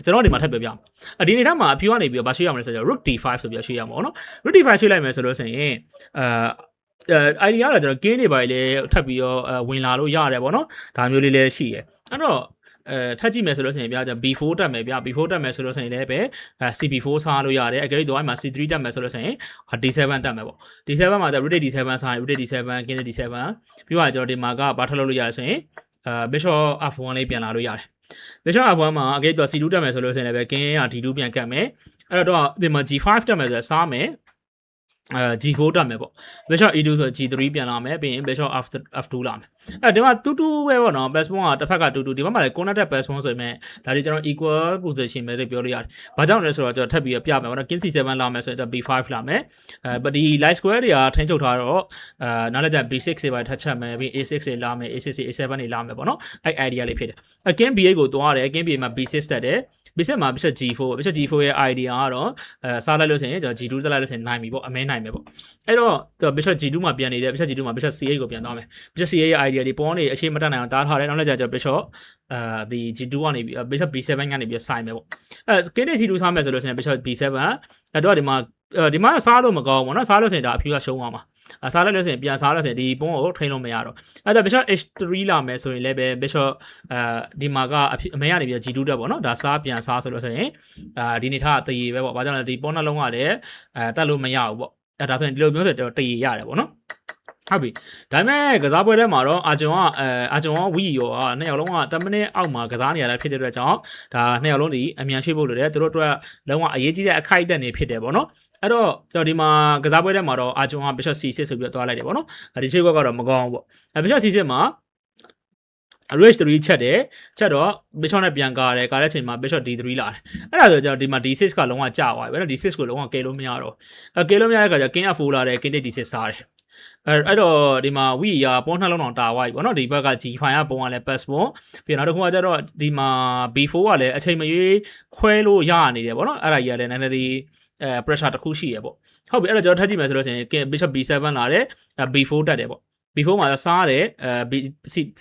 ကျွန်တော်ဒီမှာထပ်ပြောပြအောင်အဒီနေသားမှာအဖြူကနေပြီးတော့ဗာရွှေ့ရမလဲဆိုတော့ root d5 ဆိုပြီးတော့ရွှေ့ရမှာပေါ့နော် root d5 ရွှေ့လိုက်မယ်ဆိုလို့ဆိုရင်အဲ idea ကတော့ကျွန်တော် gain တွေပါလေထပ်ပြီးတော့ဝင်လာလို့ရတယ်ပေါ့နော်ဒါမျိုးလေးလည်းရှိရယ်အဲ့တော့ အဲထပ်ကြည့်မယ်ဆိုလို့ဆိုရင်ဗျာ B4 တက်မယ်ဗျာ B4 တက်မယ်ဆိုလို့ဆိုရင်လည်းပဲ CB4 စားလို့ရတယ်အကြိတော့အဲ့မှာ C3 တက်မယ်ဆိုလို့ဆိုရင် D7 တက်မယ်ပေါ့ D7 မှာဆို root D7 စားရင် root D7 kin D7 ပြီးတော့ကျွန်တော်ဒီမှာကဘာထပ်လုပ်လို့ရတယ်ဆိုရင်အဲ bishop f1 လေးပြန်လာလို့ရတယ် bishop f1 မှာအကြိတော့ C2 တက်မယ်ဆိုလို့ဆိုရင်လည်းပဲ kin က D2 ပြန်ကတ်မယ်အဲ့တော့ဒီမှာ G5 တက်မယ်ဆိုတော့စားမယ် အဲ G4 တက်မယ်ပေါ့ bishop E2 ဆို G3 ပြန်လာမယ်ပြီးရင် bishop F F2 လာမယ်အဲဒီမှာတူတူပဲပေါ့နော် pass point ကတစ်ဖက်ကတူတူဒီဘက်မှာလည်း connected pass point ဆိုပေမဲ့ဒါတွေကျွန်တော် equal position ပဲလို့ပြောလို့ရတယ်။ဘာကြောင့်လဲဆိုတော့ကျွန်တော်ထပ်ပြီးပြမယ်ပေါ့နော် king c7 လာမယ်ဆိုရင် b5 လာမယ်။အဲဒီ light square တွေကထိန်းချုပ်ထားတော့အဲနောက်လည်းကျ b6 တွေပါထပ်ချက်မယ်ပြီး a6 တွေလာမယ် a6 a7 တွေလာမယ်ပေါ့နော်။အဲ idea လေးဖြစ်တယ်။အ king b8 ကိုတွားတယ် king b8 မှာ b6 တက်တယ်။ b7 မှာ bishop g4 bishop g4 ရဲ့ idea ကတော့အဲစားလိုက်လို့ဆိုရင်ကျွန်တော် g2 တက်လိုက်လို့ဆိုရင်နိုင်ပြီပေါ့အမဲနိုင်မယ်ပေါ့။အဲ့တော့ bishop g2 မှာပြန်နေတယ် bishop g2 မှာ bishop c8 ကိုပြန်သွားမယ်။ bishop c8 ရဲ့ idea ဒီပေါ်နေအရှိမတက်နိုင်အောင်တားထားတယ်နောက်လည်းကျကျွန်တော် bishop အာဒီ g2 ကနေပြီး bishop b7 ကနေပြီးဆိုင်မယ်ပေါ့အဲ king နဲ့ c2 စားမယ်ဆိုလို့ရှိရင် bishop b7 အဲ့တော့ဒီမှာ ဒီမှာစားလို့မကောင်းဘူးเนาะစားလို့ဆိုရင်ဒါအဖြူကရှုံးသွားမှာအစားလိုက်လို့ဆိုရင်ပြန်စားလို့ဆိုရင်ဒီပုံးကိုထိန်းလို့မရတော့အဲ့ဒါ bishop h3 လာမယ်ဆိုရင်လည်းပဲ bishop အဲဒီမှာကအအမေကနေပြီး g2 တက်ပေါ့เนาะဒါစားပြန်စားဆိုလို့ဆိုရင်အာဒီနေထားကတရေပဲပေါ့ဘာကြောင့်လဲဒီပုံးနှလုံးကလည်းအဲတက်လို့မရဘူးပေါ့အဲဒါဆိုရင်ဒီလိုမျိုးဆိုတော့တရေရတယ်ပေါ့เนาะဟုတ်ပြီဒါပေမဲ့ကစားပွဲထဲမှာတော့အာဂျွန်ကအဲအာဂျွန်ကဝီယောကနှစ်ယောက်လုံးက10မိနစ်အောက်မှာကစားနေရတာဖြစ်တဲ့အတွက်ကြောင့်ဒါနှစ်ယောက်လုံးဒီအမြန်ရွှေ့ဖို့လိုတယ်သူတို့အတွက်လုံးဝအရေးကြီးတဲ့အခိုက်အတန့်နေဖြစ်တယ်ပေါ့နော် အဲ့တော့ကျွန်တော်ဒီမှာကစားပွဲထဲမှာတော့အာဂျွန်က Bishop C6 ဆိုပြီးတော့တွားလိုက်တယ်ပေါ့နော်ဒီရွှေ့ဘက်ကတော့မကောင်းဘူးပေါ့အဲ Bishop C6 မှာ rich 3ချက်တယ်ချက်တော့ bishop နဲ့ပြန်ကားတယ်ကားတဲ့အချိန်မှာ bishop d3 လာတယ်အဲ့ဒါဆိုကျွန်တော်ဒီမှာ d6 ကလုံးဝကျသွားပြီဗျာ d6 ကိုလုံးဝကဲလို့မရတော့အဲကဲလို့မရတဲ့အခါကျ king f4 လာတယ် king d6 စားတယ်အဲအဲ့တော့ဒီမှာဝီရပေါ်နှလုံးအောင်တာသွားပြီပေါ့နော်ဒီဘက်က G5 ကပုံကလည်း pass ပေါ့ပြီးတော့နောက်တစ်ခုကကျတော့ဒီမှာ B4 ကလည်းအချိန်မရွေးခွဲလို့ရနေတယ်ပေါ့နော်အဲ့ဒါကြီးကလည်းနည်းနည်းလေး အဲ pressure တစ်ခုရှိရပေါ့ဟုတ်ပြီအဲ့တော့ကျွန်တော်ထပ်ကြည့်မယ်ဆိုလို့ရှိရင် bishop B7 လာတယ် B4 တက်တယ်ပေါ့ B4 မှာစားတယ်အဲ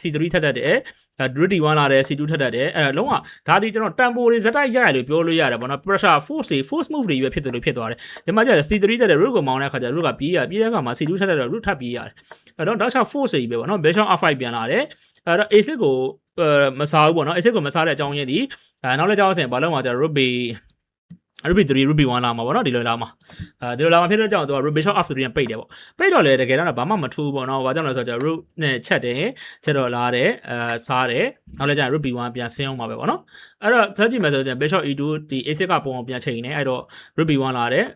C3 ထက်တက်တယ်အဲ root D1 လာတယ် C2 ထက်တက်တယ်အဲလုံးဝဒါဒီကျွန်တော်တန်ပိုတွေဇက်တိုက်ရရလို့ပြောလို့ရတယ်ပေါ့နော် pressure force တွေ force move တွေပဲဖြစ်တယ်လို့ဖြစ်သွားတယ်ဒီမှာကျတော့ C3 တက်တယ် root ကိုမောင်းတဲ့အခါကျ root ကပြေးရပြေးတဲ့အခါမှာ C2 ထက်တက်တော့ root ထပ်ပြေးရတယ်အဲတော့ dash force တွေပဲပေါ့နော် bishop f5 ပြန်လာတယ်အဲတော့ a6 ကိုမစားဘူးပေါ့နော် a6 ကိုမစားတဲ့အကြောင်းရင်းဒီအဲနောက်လည်းကြောက်စင်ဘာလို့မှာကျတော့ root b Ruby 3 Ruby 1လာမှာပေါ့နော်ဒီလိုလာမှာအဲဒီလိုလာမှာဖြစ်တဲ့ကြောင့်သူက Ruby Shop after 3ပိတ်တယ်ပေါ့ပိတ်တော့လေတကယ်တော့ဘာမှမထူးပေါ့နော်ဘာကြောင့်လဲဆိုတော့ root နဲ့ချက်တယ်ချက်တော့လာတယ်အဲစားတယ်နောက်လည်းကျရင် Ruby 1ပြန်ဆင်းအောင်ပါပဲပေါ့နော်အဲ့တော့ဆက်ကြည့်မယ်ဆိုတော့ကျရင် Bishop E2 ဒီ ASIC ကပုံအောင်ပြန်ချိန်နေအဲ့တော့ Ruby 1လာတယ်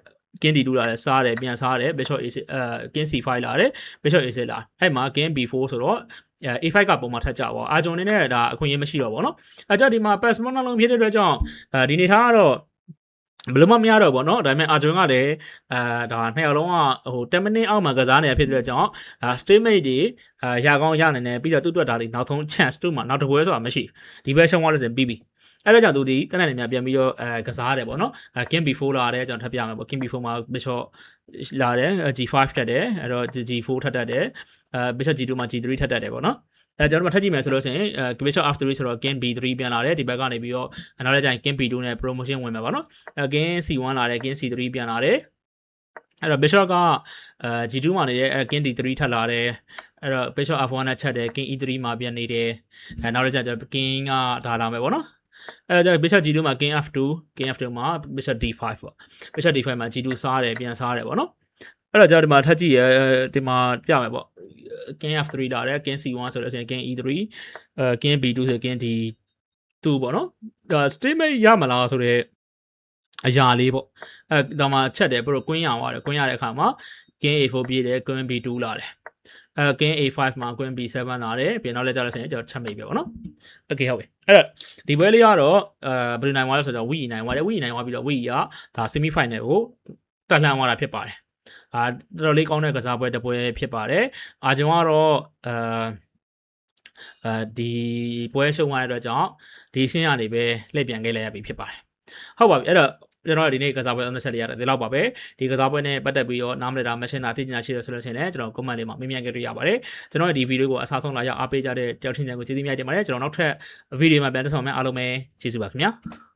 ကင်းဒီ2လာတယ်စားတယ်ပြန်စားတယ် Bishop A အဲကင်း C5 လာတယ် Bishop A6 လာအဲ့မှာကင်း B4 ဆိုတော့အဲ A5 ကပုံမှန်ထက်ကြပါဘောအာဂျွန်နေနဲ့ဒါအခွင့်အရေးမရှိတော့ဘောနော်အဲ့ကြဒီမှာ Passmon လုံးဖြစ်တဲ့အတွက်ကြောင့်ဒီနေထားကတော့ ဘယ်လိုမှမရတော့ဘောเนาะဒါပေမဲ့အာဂျွန်ကလည်းအာဒါနှစ်ယောက်လုံးကဟို10မိနစ်အောက်မှာကစားနေတာဖြစ်တဲ့ကြောင့်အာ stalemate တွေအာရကောင်းရနိုင်တယ်ပြီးတော့သူ့အတွက်ဒါလေးနောက်ဆုံး chance တို့မှာနောက်တစ်ပွဲဆိုတာမရှိဒီဘက်ရှုံးသွားလို့ဆိုရင်ပြီးပြီအဲ့တော့ကြောင့်သူဒီတက်နိုင်နေများပြန်ပြီးတော့အဲကစားရတယ်ပေါ့နော်အဲ King B4 လာတယ်ကျွန်တော်ထပ်ပြမယ်ပေါ့ King B4 မှာ Bishop လာတယ် G5 ထပ်တယ်အဲ့တော့ G4 ထပ်တတ်တယ်အဲ Bishop G2 မှာ G3 ထပ်တတ်တယ်ပေါ့နော် အဲကျွန်တော်တို့ထပ်ကြည့်မယ်ဆိုလို့ရှိရင်အဲ Bishop F3 ဆိုတော့ King B3 ပြန်လာတယ်ဒီဘက်ကနေပြီးတော့နောက်လည်းကျရင် King B2 နဲ့ promotion ဝင်မှာပေါ့နော်အဲ King C1 လာတယ် King C3 ပြန်လာတယ်အဲ့တော့ Bishop ကအဲ G2 မှာနေတဲ့ King D3 ထပ်လာတယ်အဲ့တော့ Bishop F1 နဲ့ချက်တယ် King E3 မှာပြန်နေတယ်အဲနောက်လည်းကျတော့ King ကဒါလာမယ်ပေါ့နော်အဲကြ bishop g2 မှာ king f2 king f2 မှာ bishop d5 ပေါ့ bishop d5 မှာ g2 စားတယ်ပြန်စားတယ်ပေါ့နော်အဲ့တော့ကျွန်တော်ဒီမှာထပ်ကြည့်ရဒီမှာပြမယ်ပေါ့ king f3 လာတယ် king c1 ဆိုတော့ဆိုရင် king e3 အဲ king b2 ဆိုရင် king d2 ပေါ့နော်ဒါ statement ရမလားဆိုတော့အရာလေးပေါ့အဲဒါမှချက်တယ်ဘရိုကွင်းရအောင်ရတယ်ကွင်းရတဲ့အခါမှာ king a4 ပြေးတယ် king b2 လာတယ်အဲ king a5 မှာ queen b7 လာတယ်ပြီးနောက်လည်းကြာလို့ဆိုရင်ကျွန်တော်ချက်မိတ်ပဲပေါ့နော်โอเคဟုတ်ပြီအဲ့တော့ဒီပွဲလေးကတော့အဲဘယ်လိုနိုင်သွားလဲဆိုတော့ wii နိုင်သွားတယ် wii နိုင်သွားပြီးတော့ wii ကဒါ semi final ကိုတက်လှမ်းသွားတာဖြစ်ပါတယ် အာတော်တော်လေးကောင်းတဲ့ကစားပွဲတစ်ပွဲဖြစ်ပါတယ်အာဂျွန်ကတော့အဲအဲဒီပွဲရှုံးသွားတဲ့အတွက်ကြောင့်ဒီရှင်းရနေပဲလှည့်ပြန်ခဲ့လိုက်ရပြီဖြစ်ပါတယ်ဟုတ်ပါပြီအဲ့တော့ကျွန်တော်တို့ဒီနေ့ကစားပွဲအနှစ်ချက်လေးရတယ်ဒီလောက်ပါပဲဒီကစားပွဲနဲ့ပတ်သက်ပြီးတော့နားမလည်တာမရှင်းတာသိချင်တာရှိရဆိုလို့ရှိရင်လည်းကျွန်တော် comment လေးမှာမေးမြန်းခဲ့လို့ရပါတယ်ကျွန်တော်ရဲ့ဒီဗီဒီယိုကိုအစားဆုံးလာရောက်အားပေးကြတဲ့တယောက်ချင်းတွေကိုကျေးဇူးများတင်ပါတယ်ကျွန်တော်နောက်ထပ်ဗီဒီယိုမှာပြန်တက်ဆောင်မယ်အားလုံးပဲကျေးဇူးပါခင်ဗျာ